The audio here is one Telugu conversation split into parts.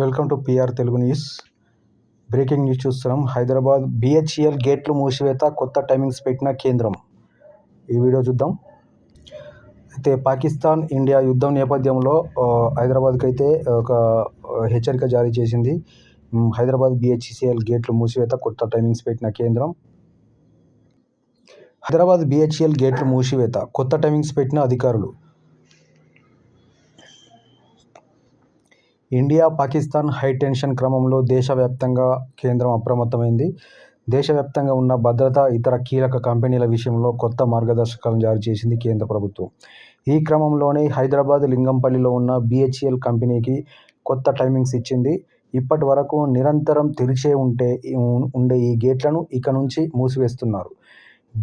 Welcome to PR Telugu news. Breaking news చూస్తున్నాం. హైదరాబాద్ బిహెచ్ఈఎల్ గేట్లు మూసివేత కొత్త టైమింగ్స్ పెట్టిన కేంద్రం. ఈ వీడియో చూద్దాం. అయితే పాకిస్తాన్ ఇండియా యుద్ధం నేపథ్యంలో హైదరాబాద్కి అయితే ఒక హెచ్చరిక జారీ చేసింది. హైదరాబాద్ బిహెచ్సిఎల్ గేట్లు మూసివేత కొత్త టైమింగ్స్ పెట్టిన కేంద్రం. హైదరాబాద్ బిహెచ్ఎల్ గేట్లు మూసివేత కొత్త టైమింగ్స్ పెట్టిన అధికారులు. ఇండియా పాకిస్తాన్ హై టెన్షన్ క్రమంలో దేశవ్యాప్తంగా కేంద్రం అప్రమత్తమైంది. దేశవ్యాప్తంగా ఉన్న భద్రత ఇతర కీలక కంపెనీల విషయంలో కొత్త మార్గదర్శకాలను జారీ చేసింది కేంద్ర ప్రభుత్వం. ఈ క్రమంలోనే హైదరాబాద్ లింగంపల్లిలో ఉన్న బిహెచ్ఎల్ కంపెనీకి కొత్త టైమింగ్స్ ఇచ్చింది. ఇప్పటి వరకు నిరంతరం తెరిచే ఉంటే ఉండే ఈ గేట్లను ఇక నుంచి మూసివేస్తున్నారు.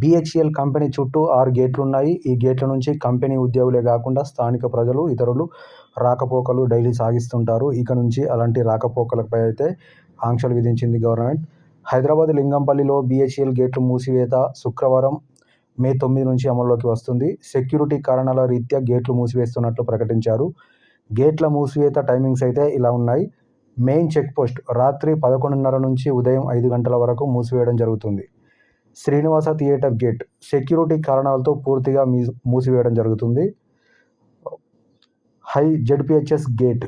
బిహెచ్ఎల్ కంపెనీ చుట్టూ ఆరు గేట్లు ఉన్నాయి ఈ గేట్ల నుంచి కంపెనీ ఉద్యోగులే కాకుండా స్థానిక ప్రజలు ఇతరులు రాకపోకలు డైలీ సాగిస్తుంటారు. ఇక నుంచి అలాంటి రాకపోకలపై అయితే ఆంక్షలు విధించింది గవర్నమెంట్. హైదరాబాద్ లింగంపల్లిలో బిహెచ్ఎల్ గేట్లు మూసివేత శుక్రవారం మే తొమ్మిది నుంచి అమల్లోకి వస్తుంది. సెక్యూరిటీ కారణాల రీత్యా గేట్లు మూసివేస్తున్నట్లు ప్రకటించారు. గేట్ల మూసివేత టైమింగ్స్ అయితే ఇలా ఉన్నాయి. మెయిన్ చెక్ పోస్ట్ రాత్రి పదకొండున్నర నుంచి ఉదయం ఐదు గంటల వరకు మూసివేయడం జరుగుతుంది. శ్రీనివాస థియేటర్ గేట్ సెక్యూరిటీ కారణాలతో పూర్తిగా మీ మూసివేయడం జరుగుతుంది. హై జెడ్పిహెచ్ఎస్ గేట్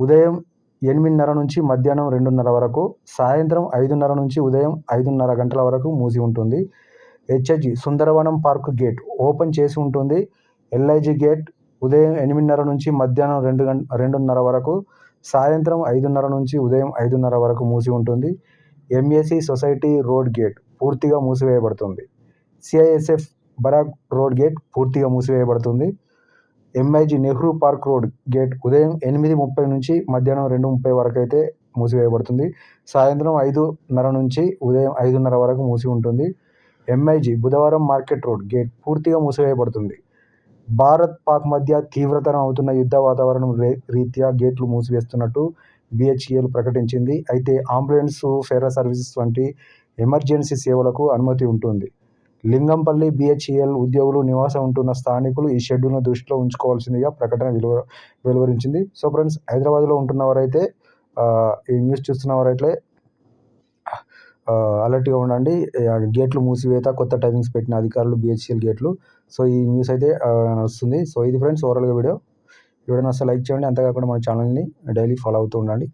ఉదయం ఎనిమిదిన్నర నుంచి మధ్యాహ్నం రెండున్నర వరకు సాయంత్రం ఐదున్నర నుంచి ఉదయం ఐదున్నర గంటల వరకు మూసి ఉంటుంది. HHG Sundaravanam park gate open చేసి ఉంటుంది. ఎల్ఐజి గేట్ ఉదయం ఎనిమిదిన్నర నుంచి మధ్యాహ్నం రెండు గంట రెండున్నర వరకు సాయంత్రం ఐదున్నర నుంచి ఉదయం ఐదున్నర వరకు మూసి ఉంటుంది. ఎంఏసి సొసైటీ రోడ్ గేట్ పూర్తిగా మూసివేయబడుతుంది. సిఐఎస్ఎఫ్ బరాక్ రోడ్ గేట్ పూర్తిగా మూసివేయబడుతుంది. MIG Nehru park road gate ఉదయం ఎనిమిది ముప్పై నుంచి మధ్యాహ్నం రెండు ముప్పై వరకు అయితే మూసివేయబడుతుంది. సాయంత్రం ఐదున్నర నుంచి ఉదయం ఐదున్నర వరకు మూసి ఉంటుంది. ఎంఐజి బుధవారం మార్కెట్ రోడ్ గేట్ పూర్తిగా మూసివేయబడుతుంది. భారత్ పాక్ మధ్య తీవ్రతరం అవుతున్న యుద్ధ వాతావరణం రే- రీత్యా గేట్లు మూసివేస్తున్నట్టు బిహెచ్ఈఎల్ ప్రకటించింది. అయితే అంబులెన్స్ ఫెరా సర్వీసెస్ వంటి ఎమర్జెన్సీ సేవలకు అనుమతి ఉంటుంది. లింగంపల్లి బిహెచ్ఈఎల్ ఉద్యోగులు నివాసం ఉంటున్న స్థానికులు ఈ షెడ్యూల్ను దృష్టిలో ఉంచుకోవాల్సిందిగా ప్రకటన వెలువ వెలువరించింది. సో ఫ్రెండ్స్ హైదరాబాద్లో ఉంటున్నవారైతే ఈ న్యూస్ చూస్తున్నవారైతే అలర్ట్గా ఉండండి. ఆ, గేట్లు మూసివేత కొత్త టైమింగ్స్ పెట్టిన అధికారులు బిహెచ్ఎల్ గేట్లు. సో ఈ న్యూస్ అయితే వస్తుంది సో ఇది ఫ్రెండ్స్ ఓవరాల్గా వీడియో. వీడియో నచ్చితే లైక్ చేయండి. అంతేకాకుండా మన ఛానల్ని డైలీ ఫాలో అవుతూ ఉండండి.